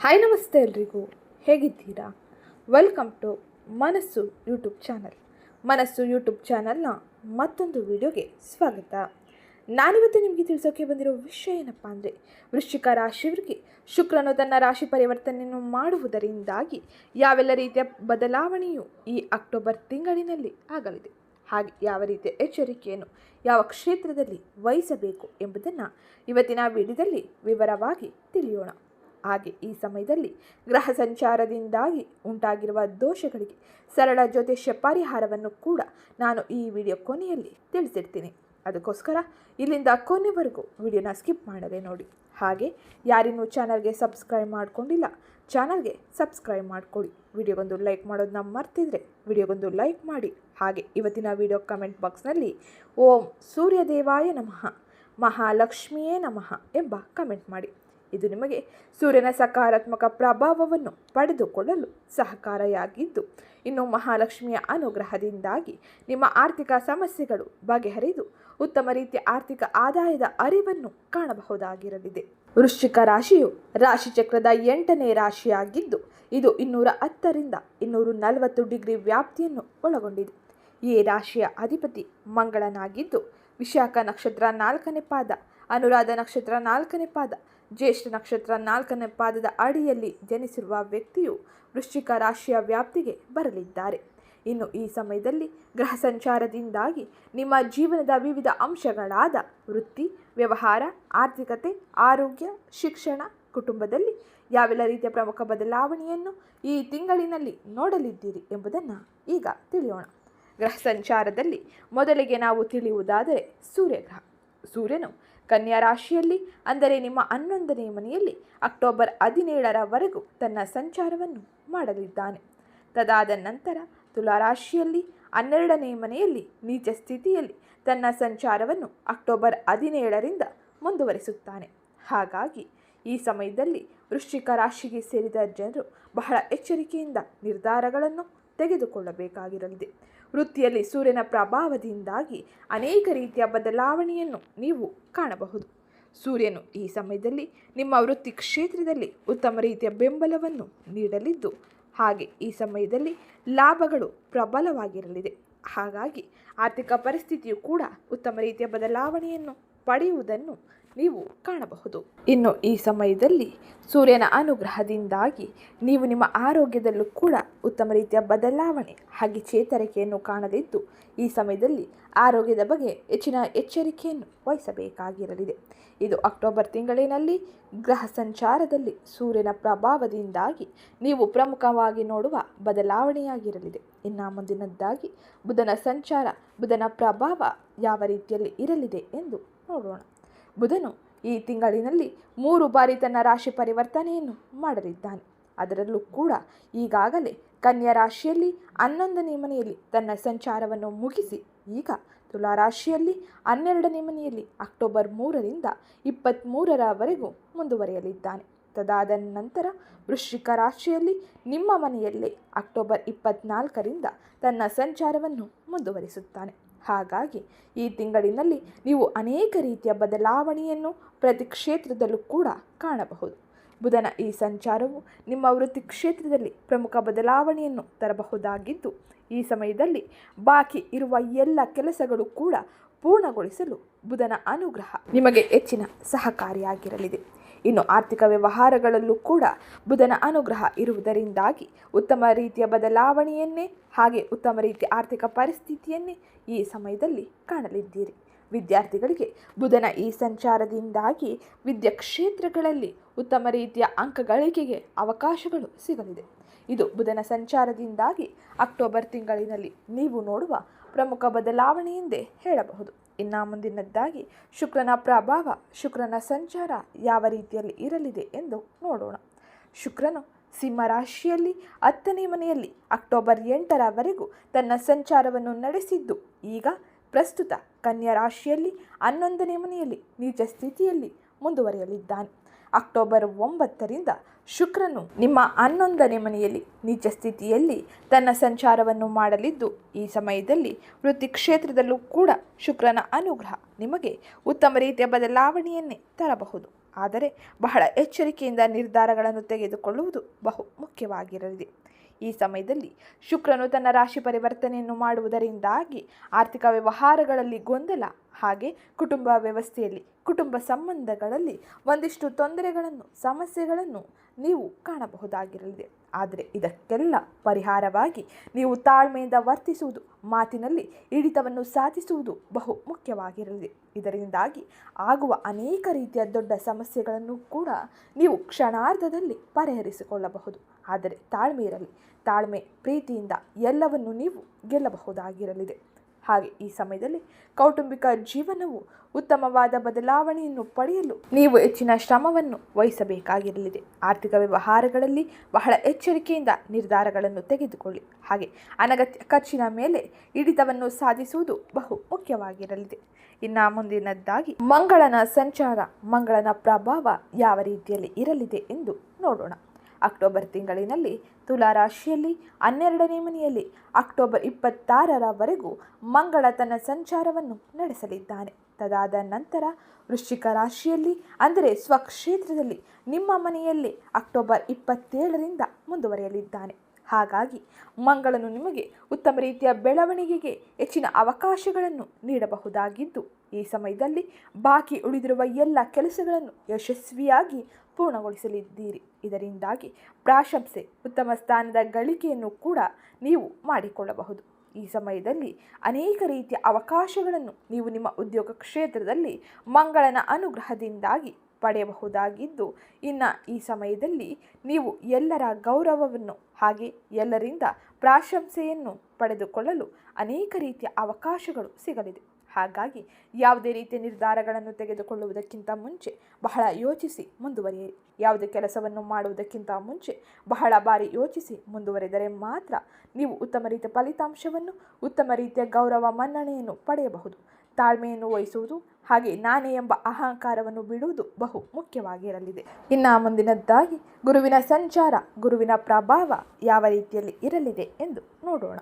Hi ನಮಸ್ತೆ ಎಲ್ರಿಗೂ. ಹೇಗಿದ್ದೀರಾ? Welcome to Manassu YouTube channel Manassu YouTube ಚಾನಲ್ನ ಮತ್ತೊಂದು ವಿಡಿಯೋಗೆ ಸ್ವಾಗತ. ನಾನಿವತ್ತು ನಿಮಗೆ ತಿಳಿಸೋಕೆ ಬಂದಿರೋ ವಿಷಯ ಏನಪ್ಪ ಅಂದರೆ, ವೃಶ್ಚಿಕ ರಾಶಿಯವರಿಗೆ ಶುಕ್ರನು ತನ್ನ ರಾಶಿ ಪರಿವರ್ತನೆಯನ್ನು ಮಾಡುವುದರಿಂದಾಗಿ ಯಾವೆಲ್ಲ ರೀತಿಯ ಬದಲಾವಣೆಯು ಈ ಅಕ್ಟೋಬರ್ ತಿಂಗಳಿನಲ್ಲಿ ಆಗಲಿದೆ, ಹಾಗೆ ಯಾವ ರೀತಿಯ ಎಚ್ಚರಿಕೆಯನ್ನು ಯಾವ ಕ್ಷೇತ್ರದಲ್ಲಿ ವಹಿಸಬೇಕು ಎಂಬುದನ್ನು ಇವತ್ತಿನ ವಿಡಿಯೋದಲ್ಲಿ ವಿವರವಾಗಿ ತಿಳಿಯೋಣ. ಹಾಗೆ ಈ ಸಮಯದಲ್ಲಿ ಗ್ರಹ ಸಂಚಾರದಿಂದಾಗಿ ಉಂಟಾಗಿರುವ ದೋಷಗಳಿಗೆ ಸರಳ ಜ್ಯೋತಿಷ್ಯ ಶಪಾರಿಹಾರವನ್ನು ಕೂಡ ನಾನು ಈ ವಿಡಿಯೋ ಕೊನೆಯಲ್ಲಿ ತಿಳಿಸಿರ್ತೀನಿ ಅದಕ್ಕೋಸ್ಕರ ಇಲ್ಲಿಂದ ಕೊನೆವರೆಗೂ ವಿಡಿಯೋನ ಸ್ಕಿಪ್ ಮಾಡದೆ ನೋಡಿ. ಹಾಗೆ ಯಾರಿನ್ನೂ ಚಾನಲ್ಗೆ ಸಬ್ಸ್ಕ್ರೈಬ್ ಮಾಡ್ಕೊಂಡಿಲ್ಲ, ಚಾನಲ್ಗೆ ಸಬ್ಸ್ಕ್ರೈಬ್ ಮಾಡ್ಕೊಳ್ಳಿ. ವಿಡಿಯೋಗೊಂದು ಲೈಕ್ ಮಾಡೋದನ್ನ ಮರ್ತಿದ್ರೆ ವಿಡಿಯೋಗೊಂದು ಲೈಕ್ ಮಾಡಿ. ಹಾಗೆ ಇವತ್ತಿನ ವಿಡಿಯೋ ಕಮೆಂಟ್ ಬಾಕ್ಸ್ನಲ್ಲಿ ಓಂ ಸೂರ್ಯದೇವಾಯ ನಮಃ, ಮಹಾಲಕ್ಷ್ಮಿಯೇ ನಮಃ ಎಂಬ ಕಮೆಂಟ್ ಮಾಡಿ. ಇದು ನಿಮಗೆ ಸೂರ್ಯನ ಸಕಾರಾತ್ಮಕ ಪ್ರಭಾವವನ್ನು ಪಡೆದುಕೊಳ್ಳಲು ಸಹಕಾರಿಯಾಗಿದ್ದು, ಇನ್ನು ಮಹಾಲಕ್ಷ್ಮಿಯ ಅನುಗ್ರಹದಿಂದಾಗಿ ನಿಮ್ಮ ಆರ್ಥಿಕ ಸಮಸ್ಯೆಗಳು ಬಗೆಹರಿದು ಉತ್ತಮ ರೀತಿಯ ಆರ್ಥಿಕ ಆದಾಯದ ಅರಿವನ್ನು ಕಾಣಬಹುದಾಗಿರಲಿದೆ. ವೃಶ್ಚಿಕ ರಾಶಿಯು ರಾಶಿಚಕ್ರದ ಎಂಟನೇ ರಾಶಿಯಾಗಿದ್ದು, ಇದು ಇನ್ನೂರ ಹತ್ತರಿಂದ ಇನ್ನೂರ ನಲವತ್ತು ಡಿಗ್ರಿ ವ್ಯಾಪ್ತಿಯನ್ನು ಒಳಗೊಂಡಿದೆ. ಈ ರಾಶಿಯ ಅಧಿಪತಿ ಮಂಗಳನಾಗಿದ್ದು, ವಿಶಾಖ ನಕ್ಷತ್ರ ನಾಲ್ಕನೇ ಪಾದ, ಅನುರಾಧ ನಕ್ಷತ್ರ ನಾಲ್ಕನೇ ಪಾದ ಜ್ಯೇಷ್ಠ ನಕ್ಷತ್ರ ನಾಲ್ಕನೇ ಪಾದದ ಅಡಿಯಲ್ಲಿ ಜನಿಸಿರುವ ವ್ಯಕ್ತಿಯು ವೃಶ್ಚಿಕ ರಾಶಿಯ ವ್ಯಾಪ್ತಿಗೆ ಬರಲಿದ್ದಾರೆ. ಇನ್ನು ಈ ಸಮಯದಲ್ಲಿ ಗ್ರಹ ಸಂಚಾರದಿಂದಾಗಿ ನಿಮ್ಮ ಜೀವನದ ವಿವಿಧ ಅಂಶಗಳಾದ ವೃತ್ತಿ, ವ್ಯವಹಾರ, ಆರ್ಥಿಕತೆ, ಆರೋಗ್ಯ, ಶಿಕ್ಷಣ, ಕುಟುಂಬದಲ್ಲಿ ಯಾವೆಲ್ಲ ರೀತಿಯ ಪ್ರಮುಖ ಬದಲಾವಣೆಯನ್ನು ಈ ತಿಂಗಳಿನಲ್ಲಿ ನೋಡಲಿದ್ದೀರಿ ಎಂಬುದನ್ನು ಈಗ ತಿಳಿಯೋಣ. ಗ್ರಹ ಸಂಚಾರದಲ್ಲಿ ಮೊದಲಿಗೆ ನಾವು ತಿಳಿಯುವುದಾದರೆ ಸೂರ್ಯಗ್ರಹ. ಸೂರ್ಯನು ಕನ್ಯಾ ರಾಶಿಯಲ್ಲಿ, ಅಂದರೆ ನಿಮ್ಮ ಹನ್ನೊಂದನೇ ಮನೆಯಲ್ಲಿ ಅಕ್ಟೋಬರ್ ಹದಿನೇಳರವರೆಗೂ ತನ್ನ ಸಂಚಾರವನ್ನು ಮಾಡಲಿದ್ದಾನೆ. ತದಾದ ನಂತರ ತುಲಾರಾಶಿಯಲ್ಲಿ ಹನ್ನೆರಡನೇ ಮನೆಯಲ್ಲಿ ನೀಚ ಸ್ಥಿತಿಯಲ್ಲಿ ತನ್ನ ಸಂಚಾರವನ್ನು ಅಕ್ಟೋಬರ್ ಹದಿನೇಳರಿಂದ ಮುಂದುವರಿಸುತ್ತಾನೆ. ಹಾಗಾಗಿ ಈ ಸಮಯದಲ್ಲಿ ವೃಶ್ಚಿಕ ರಾಶಿಗೆ ಸೇರಿದ ಜನರು ಬಹಳ ಎಚ್ಚರಿಕೆಯಿಂದ ನಿರ್ಧಾರಗಳನ್ನು ತೆಗೆದುಕೊಳ್ಳಬೇಕಾಗಿರಲಿದೆ. ವೃತ್ತಿಯಲ್ಲಿ ಸೂರ್ಯನ ಪ್ರಭಾವದಿಂದಾಗಿ ಅನೇಕ ರೀತಿಯ ಬದಲಾವಣೆಯನ್ನು ನೀವು ಕಾಣಬಹುದು. ಸೂರ್ಯನು ಈ ಸಮಯದಲ್ಲಿ ನಿಮ್ಮ ವೃತ್ತಿ ಕ್ಷೇತ್ರದಲ್ಲಿ ಉತ್ತಮ ರೀತಿಯ ಬೆಂಬಲವನ್ನು ನೀಡಲಿದ್ದು, ಹಾಗೆ ಈ ಸಮಯದಲ್ಲಿ ಲಾಭಗಳು ಪ್ರಬಲವಾಗಿರಲಿದೆ. ಹಾಗಾಗಿ ಆರ್ಥಿಕ ಪರಿಸ್ಥಿತಿಯು ಕೂಡ ಉತ್ತಮ ರೀತಿಯ ಬದಲಾವಣೆಯನ್ನು ಪಡೆಯುವುದನ್ನು ನೀವು ಕಾಣಬಹುದು. ಇನ್ನು ಈ ಸಮಯದಲ್ಲಿ ಸೂರ್ಯನ ಅನುಗ್ರಹದಿಂದಾಗಿ ನೀವು ನಿಮ್ಮ ಆರೋಗ್ಯದಲ್ಲೂ ಕೂಡ ಉತ್ತಮ ರೀತಿಯ ಬದಲಾವಣೆ, ಹಾಗೆ ಚೇತರಿಕೆಯನ್ನು ಕಾಣಲಿದ್ದು ಈ ಸಮಯದಲ್ಲಿ ಆರೋಗ್ಯದ ಬಗ್ಗೆ ಹೆಚ್ಚಿನ ಎಚ್ಚರಿಕೆಯನ್ನು ವಹಿಸಬೇಕಾಗಿರಲಿದೆ. ಇದು ಅಕ್ಟೋಬರ್ ತಿಂಗಳಿನಲ್ಲಿ ಗ್ರಹ ಸಂಚಾರದಲ್ಲಿ ಸೂರ್ಯನ ಪ್ರಭಾವದಿಂದಾಗಿ ನೀವು ಪ್ರಮುಖವಾಗಿ ನೋಡುವ ಬದಲಾವಣೆಯಾಗಿರಲಿದೆ. ಇನ್ನು ಮುಂದಿನದ್ದಾಗಿ, ಬುಧನ ಸಂಚಾರ, ಬುಧನ ಪ್ರಭಾವ ಯಾವ ರೀತಿಯಲ್ಲಿ ಇರಲಿದೆ ಎಂದು ನೋಡೋಣ. ಬುಧನು ಈ ತಿಂಗಳಿನಲ್ಲಿ ಮೂರು ಬಾರಿ ತನ್ನ ರಾಶಿ ಪರಿವರ್ತನೆಯನ್ನು ಮಾಡಲಿದ್ದಾನೆ. ಅದರಲ್ಲೂ ಕೂಡ ಈಗಾಗಲೇ ಕನ್ಯಾ ರಾಶಿಯಲ್ಲಿ ಹನ್ನೊಂದನೇ ಮನೆಯಲ್ಲಿ ತನ್ನ ಸಂಚಾರವನ್ನು ಮುಗಿಸಿ, ಈಗ ತುಲಾರಾಶಿಯಲ್ಲಿ ಹನ್ನೆರಡನೇ ಮನೆಯಲ್ಲಿ ಅಕ್ಟೋಬರ್ ಮೂರರಿಂದ ಇಪ್ಪತ್ತ್ಮೂರರವರೆಗೂ ಮುಂದುವರಿಯಲಿದ್ದಾನೆ. ತದಾದ ನಂತರ ವೃಶ್ಚಿಕ ರಾಶಿಯಲ್ಲಿ ನಿಮ್ಮ ಮನೆಯಲ್ಲೇ ಅಕ್ಟೋಬರ್ ಇಪ್ಪತ್ನಾಲ್ಕರಿಂದ ತನ್ನ ಸಂಚಾರವನ್ನು ಮುಂದುವರಿಸುತ್ತಾನೆ. ಹಾಗಾಗಿ ಈ ತಿಂಗಳಿನಲ್ಲಿ ನೀವು ಅನೇಕ ರೀತಿಯ ಬದಲಾವಣೆಯನ್ನು ಪ್ರತಿ ಕ್ಷೇತ್ರದಲ್ಲೂ ಕೂಡ ಕಾಣಬಹುದು. ಬುಧನ ಈ ಸಂಚಾರವು ನಿಮ್ಮ ವೃತ್ತಿ ಕ್ಷೇತ್ರದಲ್ಲಿ ಪ್ರಮುಖ ಬದಲಾವಣೆಯನ್ನು ತರಬಹುದಾಗಿದ್ದು, ಈ ಸಮಯದಲ್ಲಿ ಬಾಕಿ ಇರುವ ಎಲ್ಲ ಕೆಲಸಗಳು ಕೂಡ ಪೂರ್ಣಗೊಳಿಸಲು ಬುಧನ ಅನುಗ್ರಹ ನಿಮಗೆ ಹೆಚ್ಚಿನ ಸಹಕಾರಿಯಾಗಿರಲಿದೆ. ಇನ್ನು ಆರ್ಥಿಕ ವ್ಯವಹಾರಗಳಲ್ಲೂ ಕೂಡ ಬುಧನ ಅನುಗ್ರಹ ಇರುವುದರಿಂದಾಗಿ ಉತ್ತಮ ರೀತಿಯ ಬದಲಾವಣೆಯನ್ನೇ ಹಾಗೆ ಉತ್ತಮ ರೀತಿಯ ಆರ್ಥಿಕ ಪರಿಸ್ಥಿತಿಯನ್ನೇ ಈ ಸಮಯದಲ್ಲಿ ಕಾಣಲಿದ್ದೀರಿ. ವಿದ್ಯಾರ್ಥಿಗಳಿಗೆ ಬುಧನ ಈ ಸಂಚಾರದಿಂದಾಗಿ ವಿದ್ಯಾ ಕ್ಷೇತ್ರಗಳಲ್ಲಿ ಉತ್ತಮ ರೀತಿಯ ಅಂಕಗಳಿಕೆಗೆ ಅವಕಾಶಗಳು ಸಿಗಲಿದೆ. ಇದು ಬುಧನ ಸಂಚಾರದಿಂದಾಗಿ ಅಕ್ಟೋಬರ್ ತಿಂಗಳಿನಲ್ಲಿ ನೀವು ನೋಡುವ ಪ್ರಮುಖ ಬದಲಾವಣೆ ಎಂದೇ ಹೇಳಬಹುದು. ಇನ್ನು ಮುಂದಿನದ್ದಾಗಿ ಶುಕ್ರನ ಪ್ರಭಾವ, ಶುಕ್ರನ ಸಂಚಾರ ಯಾವ ರೀತಿಯಲ್ಲಿ ಇರಲಿದೆ ಎಂದು ನೋಡೋಣ. ಶುಕ್ರನು ಸಿಂಹ ರಾಶಿಯಲ್ಲಿ, ಹತ್ತನೇ ಮನೆಯಲ್ಲಿ, ಅಕ್ಟೋಬರ್ ಎಂಟರವರೆಗೂ ತನ್ನ ಸಂಚಾರವನ್ನು ನಡೆಸಿದ್ದು. ಈಗ ಪ್ರಸ್ತುತ ಕನ್ಯಾ ರಾಶಿಯಲ್ಲಿ, ಹನ್ನೊಂದನೇ ಮನೆಯಲ್ಲಿ ನೀಚ ಸ್ಥಿತಿಯಲ್ಲಿ ಮುಂದುವರಿಯಲಿದ್ದಾನೆ. ಅಕ್ಟೋಬರ್ ಒಂಬತ್ತರಿಂದ ಶುಕ್ರನು ನಿಮ್ಮ ಹನ್ನೊಂದನೇ ಮನೆಯಲ್ಲಿ ನಿಜ ಸ್ಥಿತಿಯಲ್ಲಿ ತನ್ನ ಸಂಚಾರವನ್ನು ಮಾಡಲಿದ್ದು, ಈ ಸಮಯದಲ್ಲಿ ವೃತ್ತಿ ಕ್ಷೇತ್ರದಲ್ಲೂ ಕೂಡ ಶುಕ್ರನ ಅನುಗ್ರಹ ನಿಮಗೆ ಉತ್ತಮ ರೀತಿಯ ಬದಲಾವಣೆಯನ್ನೇ ತರಬಹುದು. ಆದರೆ ಬಹಳ ಎಚ್ಚರಿಕೆಯಿಂದ ನಿರ್ಧಾರಗಳನ್ನು ತೆಗೆದುಕೊಳ್ಳುವುದು ಬಹು ಮುಖ್ಯವಾಗಿರಲಿದೆ. ಈ ಸಮಯದಲ್ಲಿ ಶುಕ್ರನು ತನ್ನ ರಾಶಿ ಪರಿವರ್ತನೆಯನ್ನು ಮಾಡುವುದರಿಂದಾಗಿ ಆರ್ಥಿಕ ವ್ಯವಹಾರಗಳಲ್ಲಿ ಗೊಂದಲ ಹಾಗೆ ಕುಟುಂಬ ವ್ಯವಸ್ಥೆಯಲ್ಲಿ, ಕುಟುಂಬ ಸಂಬಂಧಗಳಲ್ಲಿ ಒಂದಿಷ್ಟು ತೊಂದರೆಗಳನ್ನು, ಸಮಸ್ಯೆಗಳನ್ನು ನೀವು ಕಾಣಬಹುದಾಗಿರಲಿದೆ. ಆದರೆ ಇದಕ್ಕೆಲ್ಲ ಪರಿಹಾರವಾಗಿ ನೀವು ತಾಳ್ಮೆಯಿಂದ ವರ್ತಿಸುವುದು, ಮಾತಿನಲ್ಲಿ ಹಿಡಿತವನ್ನು ಸಾಧಿಸುವುದು ಬಹು ಮುಖ್ಯವಾಗಿರಲಿದೆ. ಇದರಿಂದಾಗಿ ಆಗುವ ಅನೇಕ ರೀತಿಯ ದೊಡ್ಡ ಸಮಸ್ಯೆಗಳನ್ನು ಕೂಡ ನೀವು ಕ್ಷಣಾರ್ಧದಲ್ಲಿ ಪರಿಹರಿಸಿಕೊಳ್ಳಬಹುದು. ಆದರೆ ತಾಳ್ಮೆ ಇರಲಿ. ತಾಳ್ಮೆ ಪ್ರೀತಿಯಿಂದ ಎಲ್ಲವನ್ನು ನೀವು ಗೆಲ್ಲಬಹುದಾಗಿರಲಿದೆ. ಹಾಗೆ ಈ ಸಮಯದಲ್ಲಿ ಕೌಟುಂಬಿಕ ಜೀವನವು ಉತ್ತಮವಾದ ಬದಲಾವಣೆಯನ್ನು ಪಡೆಯಲು ನೀವು ಹೆಚ್ಚಿನ ಶ್ರಮವನ್ನು ವಹಿಸಬೇಕಾಗಿರಲಿದೆ. ಆರ್ಥಿಕ ವ್ಯವಹಾರಗಳಲ್ಲಿ ಬಹಳ ಎಚ್ಚರಿಕೆಯಿಂದ ನಿರ್ಧಾರಗಳನ್ನು ತೆಗೆದುಕೊಳ್ಳಿ. ಹಾಗೆ ಅನಗತ್ಯ ಖರ್ಚಿನ ಮೇಲೆ ಹಿಡಿತವನ್ನು ಸಾಧಿಸುವುದು ಬಹು ಮುಖ್ಯವಾಗಿರಲಿದೆ. ಇನ್ನು ಮುಂದಿನದ್ದಾಗಿ, ಮಂಗಳನ ಸಂಚಾರ, ಮಂಗಳನ ಪ್ರಭಾವ ಯಾವ ರೀತಿಯಲ್ಲಿ ಇರಲಿದೆ ಎಂದು ನೋಡೋಣ. ಅಕ್ಟೋಬರ್ ತಿಂಗಳಿನಲ್ಲಿ ತುಲಾ ರಾಶಿಯಲ್ಲಿ, ಹನ್ನೆರಡನೇ ಮನೆಯಲ್ಲಿ ಅಕ್ಟೋಬರ್ ಇಪ್ಪತ್ತಾರರವರೆಗೂ ಮಂಗಳ ತನ್ನ ಸಂಚಾರವನ್ನು ನಡೆಸಲಿದ್ದಾನೆ. ತದಾದ ನಂತರ ವೃಶ್ಚಿಕ ರಾಶಿಯಲ್ಲಿ, ಅಂದರೆ ಸ್ವಕ್ಷೇತ್ರದಲ್ಲಿ, ನಿಮ್ಮ ಮನೆಯಲ್ಲಿ ಅಕ್ಟೋಬರ್ ಇಪ್ಪತ್ತೇಳರಿಂದ ಮುಂದುವರಿಯಲಿದ್ದಾನೆ. ಹಾಗಾಗಿ ಮಂಗಳನು ನಿಮಗೆ ಉತ್ತಮ ರೀತಿಯ ಬೆಳವಣಿಗೆಗೆ ಹೆಚ್ಚಿನ ಅವಕಾಶಗಳನ್ನು ನೀಡಬಹುದಾಗಿದ್ದು, ಈ ಸಮಯದಲ್ಲಿ ಬಾಕಿ ಉಳಿದಿರುವ ಎಲ್ಲ ಕೆಲಸಗಳನ್ನು ಯಶಸ್ವಿಯಾಗಿ ಪೂರ್ಣಗೊಳಿಸಲಿದ್ದೀರಿ ಇದರಿಂದಾಗಿ ಪ್ರಾಶಂಸೆ, ಉತ್ತಮ ಸ್ಥಾನದ ಗಳಿಕೆಯನ್ನು ಕೂಡ ನೀವು ಮಾಡಿಕೊಳ್ಳಬಹುದು. ಈ ಸಮಯದಲ್ಲಿ ಅನೇಕ ರೀತಿಯ ಅವಕಾಶಗಳನ್ನು ನೀವು ನಿಮ್ಮ ಉದ್ಯೋಗ ಕ್ಷೇತ್ರದಲ್ಲಿ ಮಂಗಳನ ಅನುಗ್ರಹದಿಂದಾಗಿ ಪಡೆಯಬಹುದಾಗಿದ್ದು, ಇನ್ನು ಈ ಸಮಯದಲ್ಲಿ ನೀವು ಎಲ್ಲರ ಗೌರವವನ್ನು ಹಾಗೆ ಎಲ್ಲರಿಂದ ಪ್ರಾಶಂಸೆಯನ್ನು ಪಡೆದುಕೊಳ್ಳಲು ಅನೇಕ ರೀತಿಯ ಅವಕಾಶಗಳು ಸಿಗಲಿದೆ. ಹಾಗಾಗಿ ಯಾವುದೇ ರೀತಿಯ ನಿರ್ಧಾರಗಳನ್ನು ತೆಗೆದುಕೊಳ್ಳುವುದಕ್ಕಿಂತ ಮುಂಚೆ ಬಹಳ ಯೋಚಿಸಿ ಮುಂದುವರಿಯಿರಿ ಯಾವುದೇ ಕೆಲಸವನ್ನು ಮಾಡುವುದಕ್ಕಿಂತ ಮುಂಚೆ ಬಹಳ ಬಾರಿ ಯೋಚಿಸಿ ಮುಂದುವರೆದರೆ ಮಾತ್ರ ನೀವು ಉತ್ತಮ ರೀತಿಯ ಫಲಿತಾಂಶವನ್ನು, ಉತ್ತಮ ರೀತಿಯ ಗೌರವ ಮನ್ನಣೆಯನ್ನು ಪಡೆಯಬಹುದು. ತಾಳ್ಮೆಯನ್ನು ವಹಿಸುವುದು ಹಾಗೆ ನಾನೇ ಎಂಬ ಅಹಂಕಾರವನ್ನು ಬಿಡುವುದು ಬಹು ಮುಖ್ಯವಾಗಿರಲಿದೆ. ಇನ್ನು ಮುಂದಿನದ್ದಾಗಿ, ಗುರುವಿನ ಸಂಚಾರ, ಗುರುವಿನ ಪ್ರಭಾವ ಯಾವ ರೀತಿಯಲ್ಲಿ ಇರಲಿದೆ ಎಂದು ನೋಡೋಣ.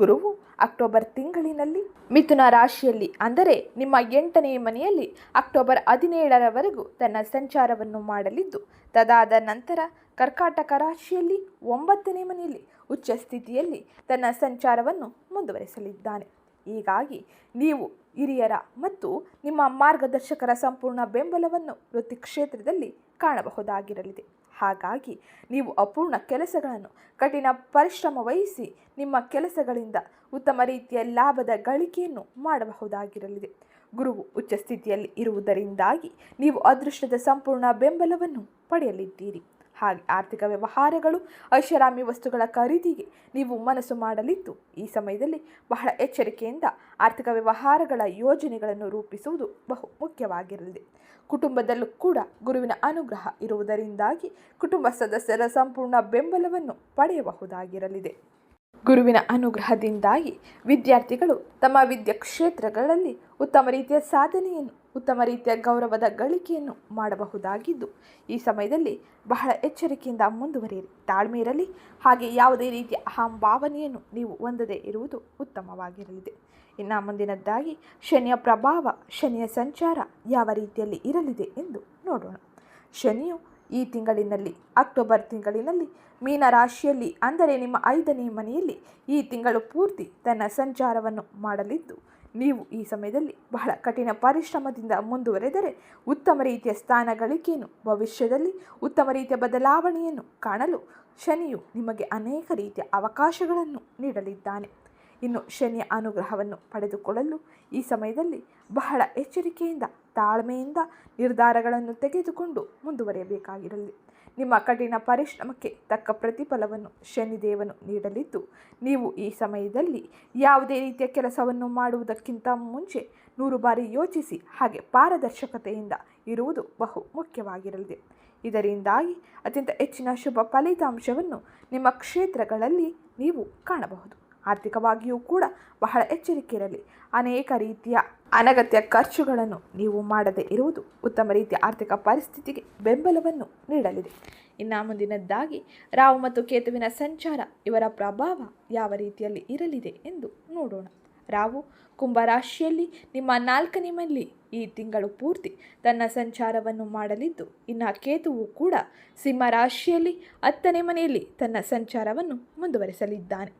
ಗುರುವು ಅಕ್ಟೋಬರ್ ತಿಂಗಳಿನಲ್ಲಿ ಮಿಥುನ ರಾಶಿಯಲ್ಲಿ, ಅಂದರೆ ನಿಮ್ಮ ಎಂಟನೇ ಮನೆಯಲ್ಲಿ ಅಕ್ಟೋಬರ್ ಹದಿನೇಳರವರೆಗೂ ತನ್ನ ಸಂಚಾರವನ್ನು ಮಾಡಲಿದ್ದು, ತದಾದ ನಂತರ ಕರ್ಕಾಟಕ ರಾಶಿಯಲ್ಲಿ ಒಂಬತ್ತನೇ ಮನೆಯಲ್ಲಿ ಉಚ್ಚ ಸ್ಥಿತಿಯಲ್ಲಿ ತನ್ನ ಸಂಚಾರವನ್ನು ಮುಂದುವರೆಸಲಿದ್ದಾನೆ. ಹೀಗಾಗಿ ನೀವು ಹಿರಿಯರ ಮತ್ತು ನಿಮ್ಮ ಮಾರ್ಗದರ್ಶಕರ ಸಂಪೂರ್ಣ ಬೆಂಬಲವನ್ನು ವೃತ್ತಿ ಕ್ಷೇತ್ರದಲ್ಲಿ ಕಾಣಬಹುದಾಗಿರಲಿದೆ. ಹಾಗಾಗಿ ನೀವು ಅಪೂರ್ಣ ಕೆಲಸಗಳನ್ನು, ಕಠಿಣ ಪರಿಶ್ರಮ ವಹಿಸಿ ನಿಮ್ಮ ಕೆಲಸಗಳಿಂದ ಉತ್ತಮ ರೀತಿಯ ಲಾಭದ ಗಳಿಕೆಯನ್ನು ಮಾಡಬಹುದಾಗಿರಲಿದೆ. ಗುರುವು ಉಚ್ಚ ಸ್ಥಿತಿಯಲ್ಲಿ ಇರುವುದರಿಂದಾಗಿ ನೀವು ಅದೃಷ್ಟದ ಸಂಪೂರ್ಣ ಬೆಂಬಲವನ್ನು ಪಡೆಯಲಿದ್ದೀರಿ. ಹಾಗೆ ಆರ್ಥಿಕ ವ್ಯವಹಾರಗಳು, ಐಷಾರಾಮಿ ವಸ್ತುಗಳ ಖರೀದಿಗೆ ನೀವು ಮನಸ್ಸು ಮಾಡಲಿದ್ದು, ಈ ಸಮಯದಲ್ಲಿ ಬಹಳ ಎಚ್ಚರಿಕೆಯಿಂದ ಆರ್ಥಿಕ ವ್ಯವಹಾರಗಳ ಯೋಜನೆಗಳನ್ನು ರೂಪಿಸುವುದು ಬಹು ಮುಖ್ಯವಾಗಿರಲಿದೆ. ಕುಟುಂಬದಲ್ಲೂ ಕೂಡ ಗುರುವಿನ ಅನುಗ್ರಹ ಇರುವುದರಿಂದಾಗಿ ಕುಟುಂಬ ಸದಸ್ಯರ ಸಂಪೂರ್ಣ ಬೆಂಬಲವನ್ನು ಪಡೆಯಬಹುದಾಗಿರಲಿದೆ. ಗುರುವಿನ ಅನುಗ್ರಹದಿಂದಾಗಿ ವಿದ್ಯಾರ್ಥಿಗಳು ತಮ್ಮ ವಿದ್ಯಾ ಕ್ಷೇತ್ರಗಳಲ್ಲಿ ಉತ್ತಮ ರೀತಿಯ ಸಾಧನೆಯನ್ನು, ಉತ್ತಮ ರೀತಿಯ ಗೌರವದ ಗಳಿಕೆಯನ್ನು ಮಾಡಬಹುದಾಗಿದ್ದು, ಈ ಸಮಯದಲ್ಲಿ ಬಹಳ ಎಚ್ಚರಿಕೆಯಿಂದ ಮುಂದುವರಿಯಿರಿ. ತಾಳ್ಮೆ ಇರಲಿ, ಹಾಗೆ ಯಾವುದೇ ರೀತಿಯ ಅಹಂಭಾವನೆಯನ್ನು ನೀವು ಹೊಂದದೇ ಇರುವುದು ಉತ್ತಮವಾಗಿರಲಿದೆ. ಇನ್ನು ಮುಂದಿನದ್ದಾಗಿ, ಶನಿಯ ಪ್ರಭಾವ, ಶನಿಯ ಸಂಚಾರ ಯಾವ ರೀತಿಯಲ್ಲಿ ಇರಲಿದೆ ಎಂದು ನೋಡೋಣ. ಶನಿಯು ಈ ತಿಂಗಳಿನಲ್ಲಿ, ಅಕ್ಟೋಬರ್ ತಿಂಗಳಿನಲ್ಲಿ ಮೀನ ರಾಶಿಯಲ್ಲಿ ಅಂದರೆ ನಿಮ್ಮ ಐದನೇ ಮನೆಯಲ್ಲಿ ಈ ತಿಂಗಳು ಪೂರ್ತಿ ತನ್ನ ಸಂಚಾರವನ್ನು ಮಾಡಲಿದ್ದು, ನೀವು ಈ ಸಮಯದಲ್ಲಿ ಬಹಳ ಕಠಿಣ ಪರಿಶ್ರಮದಿಂದ ಮುಂದುವರೆದರೆ ಉತ್ತಮ ರೀತಿಯ ಸ್ಥಾನ ಗಳಿಕೆಯನ್ನು ಭವಿಷ್ಯದಲ್ಲಿ ಉತ್ತಮ ರೀತಿಯ ಬದಲಾವಣೆಯನ್ನು ಕಾಣಲು ಶನಿಯು ನಿಮಗೆ ಅನೇಕ ರೀತಿಯ ಅವಕಾಶಗಳನ್ನು ನೀಡಲಿದ್ದಾನೆ. ಇನ್ನು ಶನಿಯ ಅನುಗ್ರಹವನ್ನು ಪಡೆದುಕೊಳ್ಳಲು ಈ ಸಮಯದಲ್ಲಿ ಬಹಳ ಎಚ್ಚರಿಕೆಯಿಂದ, ತಾಳ್ಮೆಯಿಂದ ನಿರ್ಧಾರಗಳನ್ನು ತೆಗೆದುಕೊಂಡು ಮುಂದುವರಿಯಬೇಕಾಗಿರಲಿ. ನಿಮ್ಮ ಕಠಿಣ ಪರಿಶ್ರಮಕ್ಕೆ ತಕ್ಕ ಪ್ರತಿಫಲವನ್ನು ಶನಿದೇವನು ನೀಡಲಿದ್ದು, ನೀವು ಈ ಸಮಯದಲ್ಲಿ ಯಾವುದೇ ರೀತಿಯ ಕೆಲಸವನ್ನು ಮಾಡುವುದಕ್ಕಿಂತ ಮುಂಚೆ ನೂರು ಬಾರಿ ಯೋಚಿಸಿ ಹಾಗೆ ಪಾರದರ್ಶಕತೆಯಿಂದ ಇರುವುದು ಬಹು ಮುಖ್ಯವಾಗಿರಲಿದೆ. ಇದರಿಂದಾಗಿ ಅತ್ಯಂತ ಹೆಚ್ಚಿನ ಶುಭ ಫಲಿತಾಂಶವನ್ನು ನಿಮ್ಮ ಕ್ಷೇತ್ರಗಳಲ್ಲಿ ನೀವು ಕಾಣಬಹುದು. ಆರ್ಥಿಕವಾಗಿಯೂ ಕೂಡ ಬಹಳ ಎಚ್ಚರಿಕೆ ಇರಲಿ ಅನೇಕ ರೀತಿಯ ಅನಗತ್ಯ ಖರ್ಚುಗಳನ್ನು ನೀವು ಮಾಡದೇ ಇರುವುದು ಉತ್ತಮ ರೀತಿಯ ಆರ್ಥಿಕ ಪರಿಸ್ಥಿತಿಗೆ ಬೆಂಬಲವನ್ನು ನೀಡಲಿದೆ. ಇನ್ನು ಮುಂದಿನದ್ದಾಗಿ ರಾವು ಮತ್ತು ಕೇತುವಿನ ಸಂಚಾರ ಇವರ ಪ್ರಭಾವ ಯಾವ ರೀತಿಯಲ್ಲಿ ಇರಲಿದೆ ಎಂದು ನೋಡೋಣ. ರಾವು ಕುಂಭರಾಶಿಯಲ್ಲಿ ನಿಮ್ಮ ನಾಲ್ಕನೇ ಮನೆಯಲ್ಲಿ ಈ ತಿಂಗಳು ಪೂರ್ತಿ ತನ್ನ ಸಂಚಾರವನ್ನು ಮಾಡಲಿದ್ದು, ಇನ್ನು ಕೇತುವು ಕೂಡ ಸಿಂಹರಾಶಿಯಲ್ಲಿ ಹತ್ತನೇ ಮನೆಯಲ್ಲಿ ತನ್ನ ಸಂಚಾರವನ್ನು ಮುಂದುವರಿಸಲಿದ್ದಾನೆ.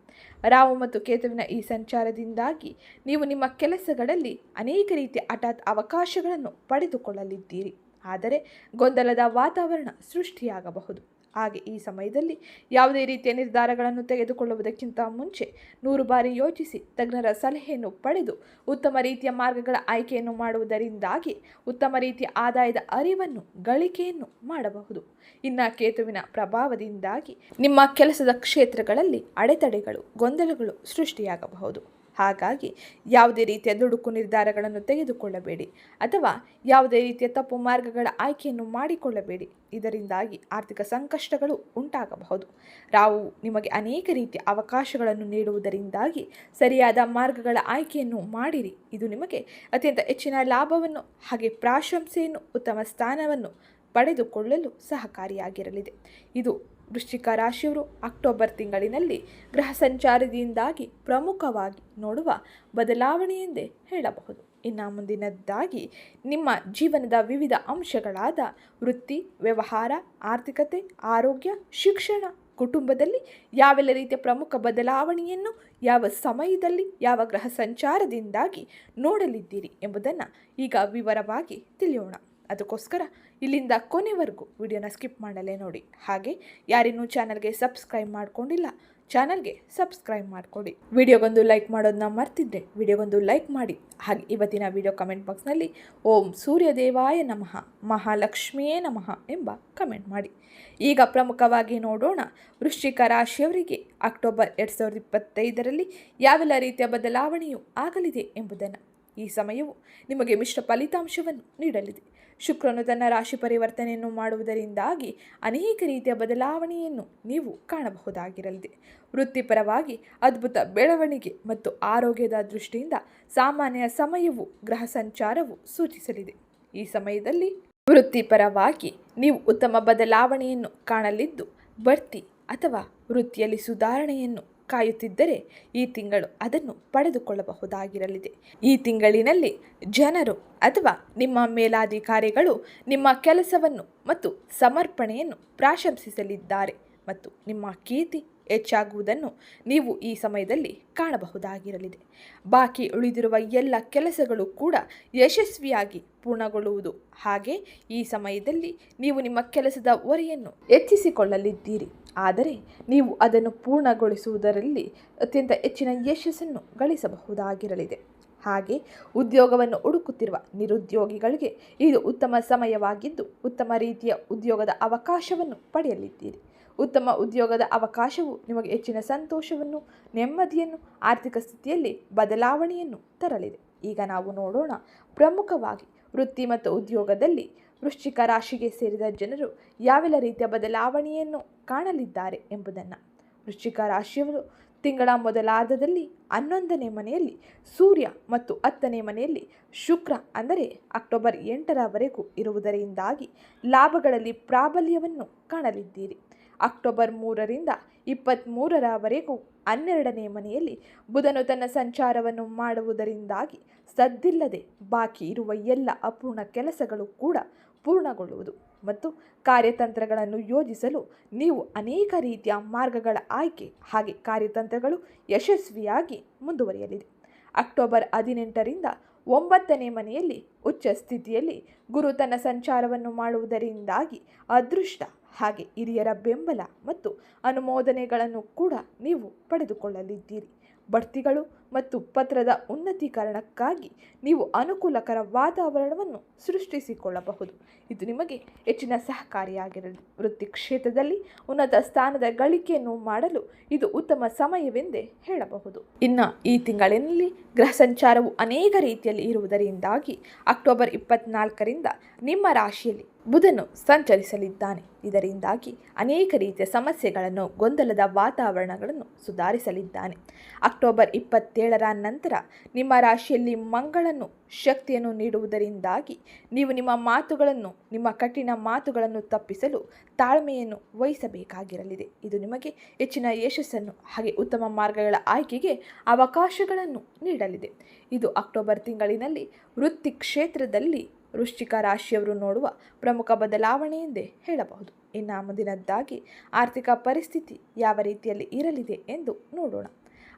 ರಾವು ಮತ್ತು ಕೇತುವಿನ ಈ ಸಂಚಾರದಿಂದಾಗಿ ನೀವು ನಿಮ್ಮ ಕೆಲಸಗಳಲ್ಲಿ ಅನೇಕ ರೀತಿಯ ಹಠಾತ್ ಅವಕಾಶಗಳನ್ನು ಪಡೆದುಕೊಳ್ಳಲಿದ್ದೀರಿ. ಆದರೆ ಗೊಂದಲದ ವಾತಾವರಣ ಸೃಷ್ಟಿಯಾಗಬಹುದು. ಹಾಗೆ ಈ ಸಮಯದಲ್ಲಿ ಯಾವುದೇ ರೀತಿಯ ನಿರ್ಧಾರಗಳನ್ನು ತೆಗೆದುಕೊಳ್ಳುವುದಕ್ಕಿಂತ ಮುಂಚೆ ನೂರು ಬಾರಿ ಯೋಚಿಸಿ ತಜ್ಞರ ಸಲಹೆಯನ್ನು ಪಡೆದು ಉತ್ತಮ ರೀತಿಯ ಮಾರ್ಗಗಳ ಆಯ್ಕೆಯನ್ನು ಮಾಡುವುದರಿಂದಾಗಿ ಉತ್ತಮ ರೀತಿಯ ಆದಾಯದ ಅರಿವನ್ನು, ಗಳಿಕೆಯನ್ನು ಮಾಡಬಹುದು. ಇನ್ನ ಕೇತುವಿನ ಪ್ರಭಾವದಿಂದಾಗಿ ನಿಮ್ಮ ಕೆಲಸದ ಕ್ಷೇತ್ರಗಳಲ್ಲಿ ಅಡೆತಡೆಗಳು, ಗೊಂದಲಗಳು ಸೃಷ್ಟಿಯಾಗಬಹುದು. ಹಾಗಾಗಿ ಯಾವುದೇ ರೀತಿಯ ದುಡುಕು ನಿರ್ಧಾರಗಳನ್ನು ತೆಗೆದುಕೊಳ್ಳಬೇಡಿ ಅಥವಾ ಯಾವುದೇ ರೀತಿಯ ತಪ್ಪು ಮಾರ್ಗಗಳ ಆಯ್ಕೆಯನ್ನು ಮಾಡಿಕೊಳ್ಳಬೇಡಿ. ಇದರಿಂದಾಗಿ ಆರ್ಥಿಕ ಸಂಕಷ್ಟಗಳು ಉಂಟಾಗಬಹುದು. ರಾವು ನಿಮಗೆ ಅನೇಕ ರೀತಿಯ ಅವಕಾಶಗಳನ್ನು ನೀಡುವುದರಿಂದಾಗಿ ಸರಿಯಾದ ಮಾರ್ಗಗಳ ಆಯ್ಕೆಯನ್ನು ಮಾಡಿರಿ. ಇದು ನಿಮಗೆ ಅತ್ಯಂತ ಹೆಚ್ಚಿನ ಲಾಭವನ್ನು ಹಾಗೆ ಪ್ರಾಶಂಸೆಯನ್ನು ಉತ್ತಮ ಸ್ಥಾನವನ್ನು ಪಡೆದುಕೊಳ್ಳಲು ಸಹಕಾರಿಯಾಗಿರಲಿದೆ. ಇದು ವೃಶ್ಚಿಕ ರಾಶಿಯವರು ಅಕ್ಟೋಬರ್ ತಿಂಗಳಿನಲ್ಲಿ ಗ್ರಹ ಸಂಚಾರದಿಂದಾಗಿ ಪ್ರಮುಖವಾಗಿ ನೋಡುವ ಬದಲಾವಣೆ ಎಂದೇ ಹೇಳಬಹುದು. ಇನ್ನು ಮುಂದಿನದ್ದಾಗಿ ನಿಮ್ಮ ಜೀವನದ ವಿವಿಧ ಅಂಶಗಳಾದ ವೃತ್ತಿ, ವ್ಯವಹಾರ, ಆರ್ಥಿಕತೆ, ಆರೋಗ್ಯ, ಶಿಕ್ಷಣ, ಕುಟುಂಬದಲ್ಲಿ ಯಾವೆಲ್ಲ ರೀತಿಯ ಪ್ರಮುಖ ಬದಲಾವಣೆಯನ್ನು, ಯಾವ ಸಮಯದಲ್ಲಿ, ಯಾವ ಗ್ರಹ ಸಂಚಾರದಿಂದಾಗಿ ನೋಡಲಿದ್ದೀರಿ ಎಂಬುದನ್ನು ಈಗ ವಿವರವಾಗಿ ತಿಳಿಯೋಣ. ಅದಕ್ಕೋಸ್ಕರ ಇಲ್ಲಿಂದ ಕೊನೆವರೆಗೂ ವಿಡಿಯೋನ ಸ್ಕಿಪ್ ಮಾಡಲೇ ನೋಡಿ. ಹಾಗೆ ಯಾರಿನ್ನೂ ಚಾನಲ್ಗೆ ಸಬ್ಸ್ಕ್ರೈಬ್ ಮಾಡ್ಕೊಂಡಿಲ್ಲ, ಚಾನಲ್ಗೆ ಸಬ್ಸ್ಕ್ರೈಬ್ ಮಾಡಿಕೊಡಿ. ವಿಡಿಯೋಗೊಂದು ಲೈಕ್ ಮಾಡೋದನ್ನ ಮರ್ತಿದ್ರೆ ವಿಡಿಯೋಗೊಂದು ಲೈಕ್ ಮಾಡಿ. ಹಾಗೆ ಇವತ್ತಿನ ವಿಡಿಯೋ ಕಮೆಂಟ್ ಬಾಕ್ಸ್ನಲ್ಲಿ ಓಂ ಸೂರ್ಯದೇವಾಯ ನಮಃ, ಮಹಾಲಕ್ಷ್ಮಿಯೇ ನಮಃ ಎಂಬ ಕಮೆಂಟ್ ಮಾಡಿ. ಈಗ ಪ್ರಮುಖವಾಗಿ ನೋಡೋಣ ವೃಶ್ಚಿಕ ರಾಶಿಯವರಿಗೆ ಅಕ್ಟೋಬರ್ ಎರಡು ಸಾವಿರದ ಇಪ್ಪತ್ತೈದರಲ್ಲಿ ಯಾವೆಲ್ಲ ರೀತಿಯ ಬದಲಾವಣೆಯು ಆಗಲಿದೆ ಎಂಬುದನ್ನು. ಈ ಸಮಯವು ನಿಮಗೆ ಮಿಶ್ರ ಫಲಿತಾಂಶವನ್ನು ನೀಡಲಿದೆ. ಶುಕ್ರನು ತನ್ನ ರಾಶಿ ಪರಿವರ್ತನೆಯನ್ನು ಮಾಡುವುದರಿಂದಾಗಿ ಅನೇಕ ರೀತಿಯ ಬದಲಾವಣೆಯನ್ನು ನೀವು ಕಾಣಬಹುದಾಗಿರಲಿದೆ. ವೃತ್ತಿಪರವಾಗಿ ಅದ್ಭುತ ಬೆಳವಣಿಗೆ ಮತ್ತು ಆರೋಗ್ಯದ ದೃಷ್ಟಿಯಿಂದ ಸಾಮಾನ್ಯ ಸಮಯವು ಗ್ರಹ ಸಂಚಾರವು ಸೂಚಿಸಲಿದೆ. ಈ ಸಮಯದಲ್ಲಿ ವೃತ್ತಿಪರವಾಗಿ ನೀವು ಉತ್ತಮ ಬದಲಾವಣೆಯನ್ನು ಕಾಣಲಿದ್ದು ಬಡ್ತಿ ಅಥವಾ ವೃತ್ತಿಯಲ್ಲಿ ಸುಧಾರಣೆಯನ್ನು ಕಾಯುತ್ತಿದ್ದರೆ ಈ ತಿಂಗಳು ಅದನ್ನು ಪಡೆದುಕೊಳ್ಳಬಹುದಾಗಿರಲಿದೆ. ಈ ತಿಂಗಳಿನಲ್ಲಿ ಜನರು ಅಥವಾ ನಿಮ್ಮ ಮೇಲಾಧಿಕಾರಿಗಳು ನಿಮ್ಮ ಕೆಲಸವನ್ನು ಮತ್ತು ಸಮರ್ಪಣೆಯನ್ನು ಪ್ರಾಶಂಸಿಸಲಿದ್ದಾರೆ. ಮತ್ತು ನಿಮ್ಮ ಕೀರ್ತಿ ಹೆಚ್ಚಾಗುವುದನ್ನು ನೀವು ಈ ಸಮಯದಲ್ಲಿ ಕಾಣಬಹುದಾಗಿರಲಿದೆ. ಬಾಕಿ ಉಳಿದಿರುವ ಎಲ್ಲ ಕೆಲಸಗಳು ಕೂಡ ಯಶಸ್ವಿಯಾಗಿ ಪೂರ್ಣಗೊಳ್ಳುವುದು. ಹಾಗೆ ಈ ಸಮಯದಲ್ಲಿ ನೀವು ನಿಮ್ಮ ಕೆಲಸದ ಹೊರೆಯನ್ನು ಹೆಚ್ಚಿಸಿಕೊಳ್ಳಲಿದ್ದೀರಿ. ಆದರೆ ನೀವು ಅದನ್ನು ಪೂರ್ಣಗೊಳಿಸುವುದರಲ್ಲಿ ಅತ್ಯಂತ ಹೆಚ್ಚಿನ ಯಶಸ್ಸನ್ನು ಗಳಿಸಬಹುದಾಗಿರಲಿದೆ. ಹಾಗೆ ಉದ್ಯೋಗವನ್ನು ಹುಡುಕುತ್ತಿರುವ ನಿರುದ್ಯೋಗಿಗಳಿಗೆ ಇದು ಉತ್ತಮ ಸಮಯವಾಗಿದ್ದು, ಉತ್ತಮ ರೀತಿಯ ಉದ್ಯೋಗದ ಅವಕಾಶವನ್ನು ಪಡೆಯಲಿದ್ದೀರಿ. ಉತ್ತಮ ಉದ್ಯೋಗದ ಅವಕಾಶವು ನಿಮಗೆ ಹೆಚ್ಚಿನ ಸಂತೋಷವನ್ನು, ನೆಮ್ಮದಿಯನ್ನು, ಆರ್ಥಿಕ ಸ್ಥಿತಿಯಲ್ಲಿ ಬದಲಾವಣೆಯನ್ನು ತರಲಿದೆ. ಈಗ ನಾವು ನೋಡೋಣ ಪ್ರಮುಖವಾಗಿ ವೃತ್ತಿ ಮತ್ತು ಉದ್ಯೋಗದಲ್ಲಿ ವೃಶ್ಚಿಕ ರಾಶಿಗೆ ಸೇರಿದ ಜನರು ಯಾವೆಲ್ಲ ರೀತಿಯ ಬದಲಾವಣೆಯನ್ನು ಕಾಣಲಿದ್ದಾರೆ ಎಂಬುದನ್ನು. ವೃಶ್ಚಿಕ ರಾಶಿಯವರು ತಿಂಗಳ ಮೊದಲಾರ್ಧದಲ್ಲಿ ಹನ್ನೊಂದನೇ ಮನೆಯಲ್ಲಿ ಸೂರ್ಯ ಮತ್ತು ಹತ್ತನೇ ಮನೆಯಲ್ಲಿ ಶುಕ್ರ ಅಂದರೆ ಅಕ್ಟೋಬರ್ ಎಂಟರವರೆಗೂ ಇರುವುದರಿಂದಾಗಿ ಲಾಭಗಳಲ್ಲಿ ಪ್ರಾಬಲ್ಯವನ್ನು ಕಾಣಲಿದ್ದೀರಿ. ಅಕ್ಟೋಬರ್ ಮೂರರಿಂದ ಇಪ್ಪತ್ತ್ಮೂರರವರೆಗೂ ಹನ್ನೆರಡನೇ ಮನೆಯಲ್ಲಿ ಬುಧನು ತನ್ನ ಸಂಚಾರವನ್ನು ಮಾಡುವುದರಿಂದಾಗಿ ಸದ್ದಿಲ್ಲದೆ ಬಾಕಿ ಇರುವ ಎಲ್ಲ ಅಪೂರ್ಣ ಕೆಲಸಗಳು ಕೂಡ ಪೂರ್ಣಗೊಳ್ಳುವುದು. ಮತ್ತು ಕಾರ್ಯತಂತ್ರಗಳನ್ನು ಯೋಜಿಸಲು ನೀವು ಅನೇಕ ರೀತಿಯ ಮಾರ್ಗಗಳ ಆಯ್ಕೆ ಹಾಗೆ ಕಾರ್ಯತಂತ್ರಗಳು ಯಶಸ್ವಿಯಾಗಿ ಮುಂದುವರಿಯಲಿದೆ. ಅಕ್ಟೋಬರ್ ಹದಿನೆಂಟರಿಂದ ಒಂಬತ್ತನೇ ಮನೆಯಲ್ಲಿ ಉಚ್ಚ ಸ್ಥಿತಿಯಲ್ಲಿ ಗುರು ತನ್ನ ಸಂಚಾರವನ್ನು ಮಾಡುವುದರಿಂದಾಗಿ ಅದೃಷ್ಟ ಹಾಗೆ ಹಿರಿಯರ ಬೆಂಬಲ ಮತ್ತು ಅನುಮೋದನೆಗಳನ್ನು ಕೂಡ ನೀವು ಪಡೆದುಕೊಳ್ಳಲಿದ್ದೀರಿ. ಬಡ್ತಿಗಳು ಮತ್ತು ಪತ್ರದ ಉನ್ನತೀಕರಣಕ್ಕಾಗಿ ನೀವು ಅನುಕೂಲಕರ ವಾತಾವರಣವನ್ನು ಸೃಷ್ಟಿಸಿಕೊಳ್ಳಬಹುದು. ಇದು ನಿಮಗೆ ಹೆಚ್ಚಿನ ಸಹಕಾರಿಯಾಗಿರಲಿ ವೃತ್ತಿ ಕ್ಷೇತ್ರದಲ್ಲಿ ಉನ್ನತ ಸ್ಥಾನದ ಗಳಿಕೆಯನ್ನು ಮಾಡಲು ಇದು ಉತ್ತಮ ಸಮಯವೆಂದೇ ಹೇಳಬಹುದು. ಇನ್ನು ಈ ತಿಂಗಳಿನಲ್ಲಿ ಗೃಹ ಸಂಚಾರವು ಅನೇಕ ರೀತಿಯಲ್ಲಿ ಇರುವುದರಿಂದಾಗಿ ಅಕ್ಟೋಬರ್ ಇಪ್ಪತ್ನಾಲ್ಕರಿಂದ ನಿಮ್ಮ ರಾಶಿಯಲ್ಲಿ ಬುಧನು ಸಂಚರಿಸಲಿದ್ದಾನೆ. ಇದರಿಂದಾಗಿ ಅನೇಕ ರೀತಿಯ ಸಮಸ್ಯೆಗಳನ್ನು, ಗೊಂದಲದ ವಾತಾವರಣಗಳನ್ನು ಸುಧಾರಿಸಲಿದ್ದಾನೆ. ಅಕ್ಟೋಬರ್ ಇಪ್ಪತ್ತ ಇಪ್ಪತ್ತೇಳರ ನಂತರ ನಿಮ್ಮ ರಾಶಿಯಲ್ಲಿ ಮಂಗಳನ್ನು ಶಕ್ತಿಯನ್ನು ನೀಡುವುದರಿಂದಾಗಿ ನೀವು ನಿಮ್ಮ ಮಾತುಗಳನ್ನು, ನಿಮ್ಮ ಕಠಿಣ ಮಾತುಗಳನ್ನು ತಪ್ಪಿಸಲು ತಾಳ್ಮೆಯನ್ನು ವಹಿಸಬೇಕಾಗಿರಲಿದೆ. ಇದು ನಿಮಗೆ ಹೆಚ್ಚಿನ ಯಶಸ್ಸನ್ನು ಹಾಗೆ ಉತ್ತಮ ಮಾರ್ಗಗಳ ಆಯ್ಕೆಗೆ ಅವಕಾಶಗಳನ್ನು ನೀಡಲಿದೆ. ಇದು ಅಕ್ಟೋಬರ್ ತಿಂಗಳಿನಲ್ಲಿ ವೃತ್ತಿ ಕ್ಷೇತ್ರದಲ್ಲಿ ವೃಶ್ಚಿಕ ರಾಶಿಯವರು ನೋಡುವ ಪ್ರಮುಖ ಬದಲಾವಣೆ ಎಂದೇ ಹೇಳಬಹುದು. ಇನ್ನು ಮುಂದಿನದ್ದಾಗಿ ಆರ್ಥಿಕ ಪರಿಸ್ಥಿತಿ ಯಾವ ರೀತಿಯಲ್ಲಿ ಇರಲಿದೆ ಎಂದು ನೋಡೋಣ.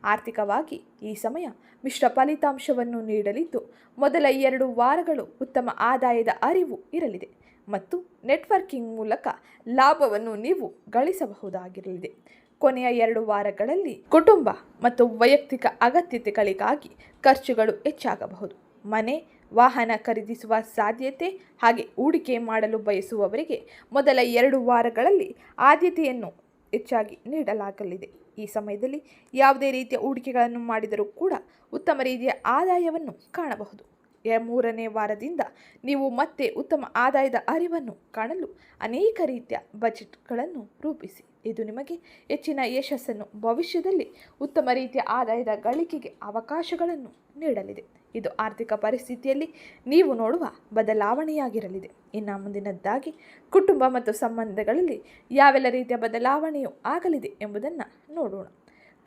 ಆರ್ಥಿಕವಾಗಿ ಈ ಸಮಯ ಮಿಶ್ರ ಫಲಿತಾಂಶವನ್ನು ನೀಡಲಿದ್ದು, ಮೊದಲ ಎರಡು ವಾರಗಳು ಉತ್ತಮ ಆದಾಯದ ಅರಿವು ಇರಲಿದೆ ಮತ್ತು ನೆಟ್ವರ್ಕಿಂಗ್ ಮೂಲಕ ಲಾಭವನ್ನು ನೀವು ಗಳಿಸಬಹುದಾಗಿರಲಿದೆ. ಕೊನೆಯ ಎರಡು ವಾರಗಳಲ್ಲಿ ಕುಟುಂಬ ಮತ್ತು ವೈಯಕ್ತಿಕ ಅಗತ್ಯತೆಗಳಿಗಾಗಿ ಖರ್ಚುಗಳು ಹೆಚ್ಚಾಗಬಹುದು. ಮನೆ, ವಾಹನ ಖರೀದಿಸುವ ಸಾಧ್ಯತೆ ಹಾಗೆ ಹೂಡಿಕೆ ಮಾಡಲು ಬಯಸುವವರಿಗೆ ಮೊದಲ ಎರಡು ವಾರಗಳಲ್ಲಿ ಆದ್ಯತೆಯನ್ನು ಹೆಚ್ಚಾಗಿ ನೀಡಲಾಗಲಿದೆ. ಈ ಸಮಯದಲ್ಲಿ ಯಾವುದೇ ರೀತಿಯ ಹೂಡಿಕೆಗಳನ್ನು ಮಾಡಿದರೂ ಕೂಡ ಉತ್ತಮ ರೀತಿಯ ಆದಾಯವನ್ನು ಕಾಣಬಹುದು. ಮೂರನೇ ವಾರದಿಂದ ನೀವು ಮತ್ತೆ ಉತ್ತಮ ಆದಾಯದ ಅರಿವನ್ನು ಕಾಣಲು ಅನೇಕ ರೀತಿಯ ಬಜೆಟ್ಗಳನ್ನು ರೂಪಿಸಿ. ಇದು ನಿಮಗೆ ಹೆಚ್ಚಿನ ಯಶಸ್ಸನ್ನು ಭವಿಷ್ಯದಲ್ಲಿ ಉತ್ತಮ ರೀತಿಯ ಆದಾಯದ ಗಳಿಕೆಗೆ ಅವಕಾಶಗಳನ್ನು ನೀಡಲಿದೆ. ಇದು ಆರ್ಥಿಕ ಪರಿಸ್ಥಿತಿಯಲ್ಲಿ ನೀವು ನೋಡುವ ಬದಲಾವಣೆಯಾಗಿರಲಿದೆ. ಇನ್ನು ಮುಂದಿನದ್ದಾಗಿ ಕುಟುಂಬ ಮತ್ತು ಸಂಬಂಧಗಳಲ್ಲಿ ಯಾವೆಲ್ಲ ರೀತಿಯ ಬದಲಾವಣೆಯು ಆಗಲಿದೆ ಎಂಬುದನ್ನು ನೋಡೋಣ.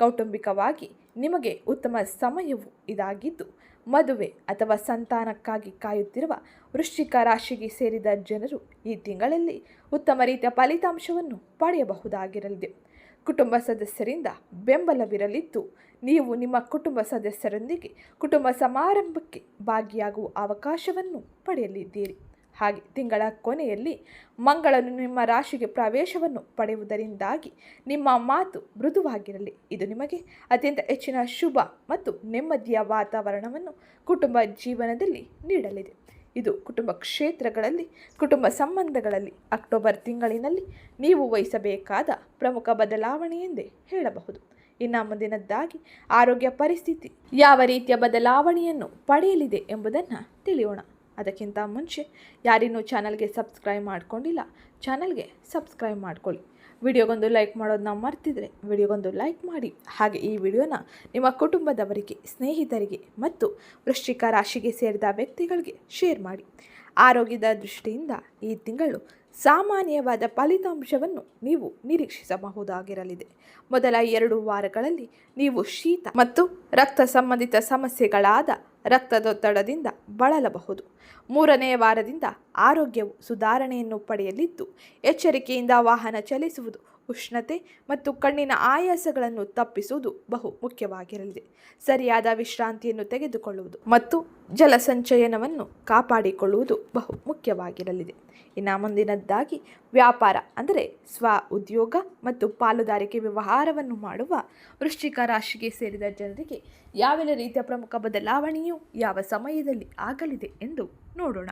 ಕೌಟುಂಬಿಕವಾಗಿ ನಿಮಗೆ ಉತ್ತಮ ಸಮಯವು ಇದಾಗಿದ್ದು, ಮದುವೆ ಅಥವಾ ಸಂತಾನಕ್ಕಾಗಿ ಕಾಯುತ್ತಿರುವ ವೃಶ್ಚಿಕ ರಾಶಿಗೆ ಸೇರಿದ ಜನರು ಈ ತಿಂಗಳಲ್ಲಿ ಉತ್ತಮ ರೀತಿಯ ಫಲಿತಾಂಶವನ್ನು ಪಡೆಯಬಹುದಾಗಿರಲಿದೆ. ಕುಟುಂಬ ಸದಸ್ಯರಿಂದ ಬೆಂಬಲವಿರಲಿದ್ದು, ನೀವು ನಿಮ್ಮ ಕುಟುಂಬ ಸದಸ್ಯರೊಂದಿಗೆ ಕುಟುಂಬ ಸಮಾರಂಭಕ್ಕೆ ಭಾಗಿಯಾಗುವ ಅವಕಾಶವನ್ನು ಪಡೆಯಲಿದ್ದೀರಿ. ಹಾಗೆ ತಿಂಗಳ ಕೊನೆಯಲ್ಲಿ ಮಂಗಳನು ನಿಮ್ಮ ರಾಶಿಗೆ ಪ್ರವೇಶವನ್ನು ಪಡೆಯುವುದರಿಂದಾಗಿ ನಿಮ್ಮ ಮಾತು ಮೃದುವಾಗಿರಲಿ. ಇದು ನಿಮಗೆ ಅತ್ಯಂತ ಹೆಚ್ಚಿನ ಶುಭ ಮತ್ತು ನೆಮ್ಮದಿಯ ವಾತಾವರಣವನ್ನು ಕುಟುಂಬ ಜೀವನದಲ್ಲಿ ನೀಡಲಿದೆ. ಇದು ಕುಟುಂಬ ಕ್ಷೇತ್ರಗಳಲ್ಲಿ, ಕುಟುಂಬ ಸಂಬಂಧಗಳಲ್ಲಿ ಅಕ್ಟೋಬರ್ ತಿಂಗಳಿನಲ್ಲಿ ನೀವು ವಹಿಸಬೇಕಾದ ಪ್ರಮುಖ ಬದಲಾವಣೆ ಎಂದೇ ಹೇಳಬಹುದು. ಇನ್ನು ಮುಂದಿನದ್ದಾಗಿ, ಆರೋಗ್ಯ ಪರಿಸ್ಥಿತಿ ಯಾವ ರೀತಿಯ ಬದಲಾವಣೆಯನ್ನು ಪಡೆಯಲಿದೆ ಎಂಬುದನ್ನು ತಿಳಿಯೋಣ. ಅದಕ್ಕಿಂತ ಮುಂಚೆ ಯಾರಿನ್ನೂ ಚಾನಲ್ಗೆ ಸಬ್ಸ್ಕ್ರೈಬ್ ಮಾಡ್ಕೊಂಡಿಲ್ಲ, ಚಾನಲ್ಗೆ ಸಬ್ಸ್ಕ್ರೈಬ್ ಮಾಡ್ಕೊಳ್ಳಿ. ವಿಡಿಯೋಗೊಂದು ಲೈಕ್ ಮಾಡೋದನ್ನ ಮರ್ತಿದ್ರೆ ವಿಡಿಯೋಗೊಂದು ಲೈಕ್ ಮಾಡಿ. ಹಾಗೆ ಈ ವಿಡಿಯೋನ ನಿಮ್ಮ ಕುಟುಂಬದವರಿಗೆ, ಸ್ನೇಹಿತರಿಗೆ ಮತ್ತು ವೃಶ್ಚಿಕ ರಾಶಿಗೆ ಸೇರಿದ ವ್ಯಕ್ತಿಗಳಿಗೆ ಶೇರ್ ಮಾಡಿ. ಆರೋಗ್ಯದ ದೃಷ್ಟಿಯಿಂದ ಈ ತಿಂಗಳು ಸಾಮಾನ್ಯವಾದ ಫಲಿತಾಂಶವನ್ನು ನೀವು ನಿರೀಕ್ಷಿಸಬಹುದಾಗಿರಲಿದೆ. ಮೊದಲ ಎರಡು ವಾರಗಳಲ್ಲಿ ನೀವು ಶೀತ ಮತ್ತು ರಕ್ತ ಸಂಬಂಧಿತ ಸಮಸ್ಯೆಗಳಾದ ರಕ್ತದೊತ್ತಡದಿಂದ ಬಳಲಬಹುದು. ಮೂರನೇ ವಾರದಿಂದ ಆರೋಗ್ಯವು ಸುಧಾರಣೆಯನ್ನು ಪಡೆಯಲಿದ್ದು ಎಚ್ಚರಿಕೆಯಿಂದ ವಾಹನ ಚಲಿಸುವುದು ಉಷ್ಣತೆ ಮತ್ತು ಕಣ್ಣಿನ ಆಯಾಸಗಳನ್ನು ತಪ್ಪಿಸುವುದು ಬಹು ಮುಖ್ಯವಾಗಿರಲಿದೆ. ಸರಿಯಾದ ವಿಶ್ರಾಂತಿಯನ್ನು ತೆಗೆದುಕೊಳ್ಳುವುದು ಮತ್ತು ಜಲಸಂಚಯನವನ್ನು ಕಾಪಾಡಿಕೊಳ್ಳುವುದು ಬಹು ಮುಖ್ಯವಾಗಿರಲಿದೆ. ಇನ್ನು ಮುಂದಿನದ್ದಾಗಿ ವ್ಯಾಪಾರ, ಅಂದರೆ ಸ್ವ ಉದ್ಯೋಗ ಮತ್ತು ಪಾಲುದಾರಿಕೆ ವ್ಯವಹಾರವನ್ನು ಮಾಡುವ ವೃಶ್ಚಿಕ ರಾಶಿಗೆ ಸೇರಿದ ಜನರಿಗೆ ಯಾವೆಲ್ಲ ರೀತಿಯ ಪ್ರಮುಖ ಬದಲಾವಣೆಯು ಯಾವ ಸಮಯದಲ್ಲಿ ಆಗಲಿದೆ ಎಂದು ನೋಡೋಣ.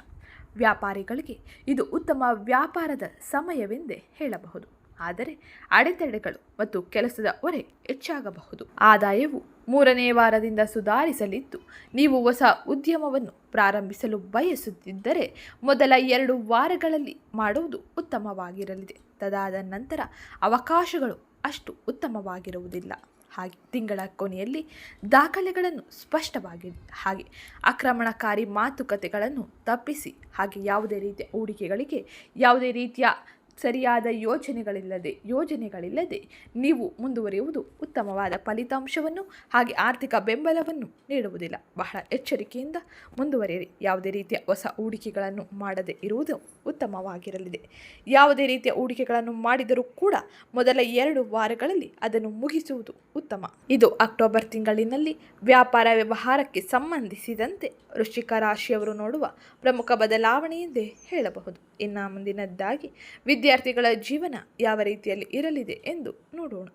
ವ್ಯಾಪಾರಿಗಳಿಗೆ ಇದು ಉತ್ತಮ ವ್ಯಾಪಾರದ ಸಮಯವೆಂದೇ ಹೇಳಬಹುದು. ಆದರೆ ಅಡೆತಡೆಗಳು ಮತ್ತು ಕೆಲಸದ ಹೊರೆ ಹೆಚ್ಚಾಗಬಹುದು. ಆದಾಯವು ಮೂರನೇ ವಾರದಿಂದ ಸುಧಾರಿಸಲಿದ್ದು, ನೀವು ಹೊಸ ಉದ್ಯಮವನ್ನು ಪ್ರಾರಂಭಿಸಲು ಬಯಸುತ್ತಿದ್ದರೆ ಮೊದಲ ಎರಡು ವಾರಗಳಲ್ಲಿ ಮಾಡುವುದು ಉತ್ತಮವಾಗಿರಲಿದೆ. ತದಾದ ನಂತರ ಅವಕಾಶಗಳು ಅಷ್ಟು ಉತ್ತಮವಾಗಿರುವುದಿಲ್ಲ. ಹಾಗೆ ತಿಂಗಳ ಕೊನೆಯಲ್ಲಿ ದಾಖಲೆಗಳನ್ನು ಸ್ಪಷ್ಟವಾಗಿ, ಹಾಗೆ ಆಕ್ರಮಣಕಾರಿ ಮಾತುಕತೆಗಳನ್ನು ತಪ್ಪಿಸಿ, ಹಾಗೆ ಯಾವುದೇ ರೀತಿಯ ಹೂಡಿಕೆಗಳಿಗೆ ಯಾವುದೇ ರೀತಿಯ ಸರಿಯಾದ ಯೋಜನೆಗಳಿಲ್ಲದೆ ಯೋಜನೆಗಳಿಲ್ಲದೆ ನೀವು ಮುಂದುವರಿಯುವುದು ಉತ್ತಮವಾದ ಫಲಿತಾಂಶವನ್ನು ಹಾಗೆ ಆರ್ಥಿಕ ಬೆಂಬಲವನ್ನು ನೀಡುವುದಿಲ್ಲ. ಬಹಳ ಎಚ್ಚರಿಕೆಯಿಂದ ಮುಂದುವರಿಯಿರಿ. ಯಾವುದೇ ರೀತಿಯ ಹೊಸ ಹೂಡಿಕೆಗಳನ್ನು ಮಾಡದೇ ಇರುವುದು ಉತ್ತಮವಾಗಿರಲಿದೆ. ಯಾವುದೇ ರೀತಿಯ ಹೂಡಿಕೆಗಳನ್ನು ಮಾಡಿದರೂ ಕೂಡ ಮೊದಲ ಎರಡು ವಾರಗಳಲ್ಲಿ ಅದನ್ನು ಮುಗಿಸುವುದು ಉತ್ತಮ. ಇದು ಅಕ್ಟೋಬರ್ ತಿಂಗಳಿನಲ್ಲಿ ವ್ಯಾಪಾರ ವ್ಯವಹಾರಕ್ಕೆ ಸಂಬಂಧಿಸಿದಂತೆ ವೃಶ್ಚಿಕ ರಾಶಿಯವರು ನೋಡುವ ಪ್ರಮುಖ ಬದಲಾವಣೆ ಎಂದೇ ಹೇಳಬಹುದು. ಇನ್ನು ಮುಂದಿನದ್ದಾಗಿ ವಿದ್ಯಾರ್ಥಿಗಳ ಜೀವನ ಯಾವ ರೀತಿಯಲ್ಲಿ ಇರಲಿದೆ ಎಂದು ನೋಡೋಣ.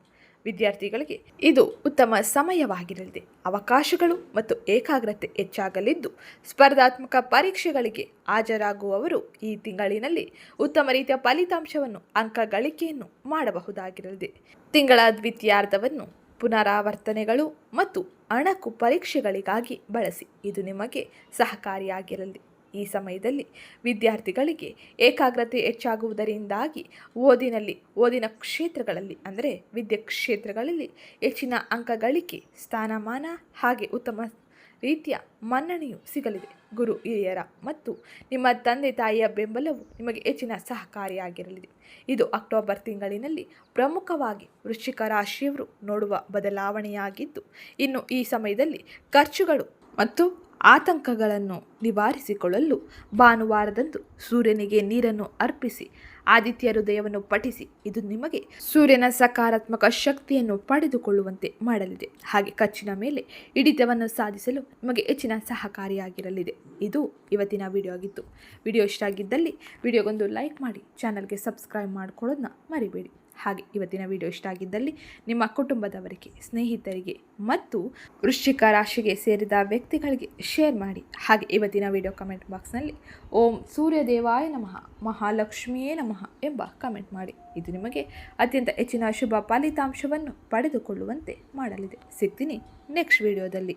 ವಿದ್ಯಾರ್ಥಿಗಳಿಗೆ ಇದು ಉತ್ತಮ ಸಮಯವಾಗಿರಲಿದೆ. ಅವಕಾಶಗಳು ಮತ್ತು ಏಕಾಗ್ರತೆ ಹೆಚ್ಚಾಗಲಿದ್ದು, ಸ್ಪರ್ಧಾತ್ಮಕ ಪರೀಕ್ಷೆಗಳಿಗೆ ಹಾಜರಾಗುವವರು ಈ ತಿಂಗಳಿನಲ್ಲಿ ಉತ್ತಮ ರೀತಿಯ ಫಲಿತಾಂಶವನ್ನು, ಅಂಕ ಗಳಿಕೆಯನ್ನು ಮಾಡಬಹುದಾಗಿರಲಿದೆ. ತಿಂಗಳ ದ್ವಿತೀಯಾರ್ಧವನ್ನು ಪುನರಾವರ್ತನೆಗಳು ಮತ್ತು ಅಣಕು ಪರೀಕ್ಷೆಗಳಿಗಾಗಿ ಬಳಸಿ, ಇದು ನಿಮಗೆ ಸಹಕಾರಿಯಾಗಿರಲಿ. ಈ ಸಮಯದಲ್ಲಿ ವಿದ್ಯಾರ್ಥಿಗಳಿಗೆ ಏಕಾಗ್ರತೆ ಹೆಚ್ಚಾಗುವುದರಿಂದಾಗಿ ಓದಿನಲ್ಲಿ, ಓದಿನ ಕ್ಷೇತ್ರಗಳಲ್ಲಿ, ಅಂದರೆ ವಿದ್ಯೆ ಕ್ಷೇತ್ರಗಳಲ್ಲಿ ಹೆಚ್ಚಿನ ಅಂಕಗಳಿಕೆ ಸ್ಥಾನಮಾನ ಹಾಗೆ ಉತ್ತಮ ರೀತಿಯ ಮನ್ನಣೆಯು ಸಿಗಲಿದೆ. ಗುರು, ಹಿರಿಯರ ಮತ್ತು ನಿಮ್ಮ ತಂದೆ ತಾಯಿಯ ಬೆಂಬಲವು ನಿಮಗೆ ಹೆಚ್ಚಿನ ಸಹಕಾರಿಯಾಗಿರಲಿದೆ. ಇದು ಅಕ್ಟೋಬರ್ ತಿಂಗಳಿನಲ್ಲಿ ಪ್ರಮುಖವಾಗಿ ವೃಶ್ಚಿಕ ರಾಶಿಯವರು ನೋಡುವ ಬದಲಾವಣೆಯಾಗಿದ್ದು, ಇನ್ನು ಈ ಸಮಯದಲ್ಲಿ ಖರ್ಚುಗಳು ಮತ್ತು ಆತಂಕಗಳನ್ನು ನಿವಾರಿಸಿಕೊಳ್ಳಲು ಭಾನುವಾರದಂದು ಸೂರ್ಯನಿಗೆ ನೀರನ್ನು ಅರ್ಪಿಸಿ, ಆದಿತ್ಯ ಹೃದಯವನ್ನು ಪಠಿಸಿ, ಇದು ನಿಮಗೆ ಸೂರ್ಯನ ಸಕಾರಾತ್ಮಕ ಶಕ್ತಿಯನ್ನು ಪಡೆದುಕೊಳ್ಳುವಂತೆ ಮಾಡಲಿದೆ. ಹಾಗೆ ಕಚ್ಚಿನ ಮೇಲೆ ಹಿಡಿತವನ್ನು ಸಾಧಿಸಲು ನಿಮಗೆ ಹೆಚ್ಚಿನ ಸಹಕಾರಿಯಾಗಿರಲಿದೆ. ಇದು ಇವತ್ತಿನ ವಿಡಿಯೋ ಆಗಿತ್ತು. ವಿಡಿಯೋ ಇಷ್ಟ ಆಗಿದ್ದಲ್ಲಿ ವಿಡಿಯೋಗೊಂದು ಲೈಕ್ ಮಾಡಿ ಚಾನಲ್ಗೆ ಸಬ್ಸ್ಕ್ರೈಬ್ ಮಾಡ್ಕೊಳ್ಳೋದನ್ನ ಮರಿಬೇಡಿ. ಹಾಗೆ ಇವತ್ತಿನ ವಿಡಿಯೋ ಇಷ್ಟ ಆಗಿದ್ದಲ್ಲಿ ನಿಮ್ಮ ಕುಟುಂಬದವರಿಗೆ, ಸ್ನೇಹಿತರಿಗೆ ಮತ್ತು ವೃಶ್ಚಿಕ ರಾಶಿಗೆ ಸೇರಿದ ವ್ಯಕ್ತಿಗಳಿಗೆ ಶೇರ್ ಮಾಡಿ. ಹಾಗೆ ಇವತ್ತಿನ ವಿಡಿಯೋ ಕಮೆಂಟ್ ಬಾಕ್ಸ್ನಲ್ಲಿ ಓಂ ಸೂರ್ಯದೇವಾಯ ನಮಃ, ಮಹಾಲಕ್ಷ್ಮಿಯೇ ನಮಃ ಎಂಬ ಕಮೆಂಟ್ ಮಾಡಿ. ಇದು ನಿಮಗೆ ಅತ್ಯಂತ ಹೆಚ್ಚಿನ ಶುಭ ಫಲಿತಾಂಶವನ್ನು ಪಡೆದುಕೊಳ್ಳುವಂತೆ ಮಾಡಲಿದೆ. ಸಿಗ್ತೀನಿ ನೆಕ್ಸ್ಟ್ ವಿಡಿಯೋದಲ್ಲಿ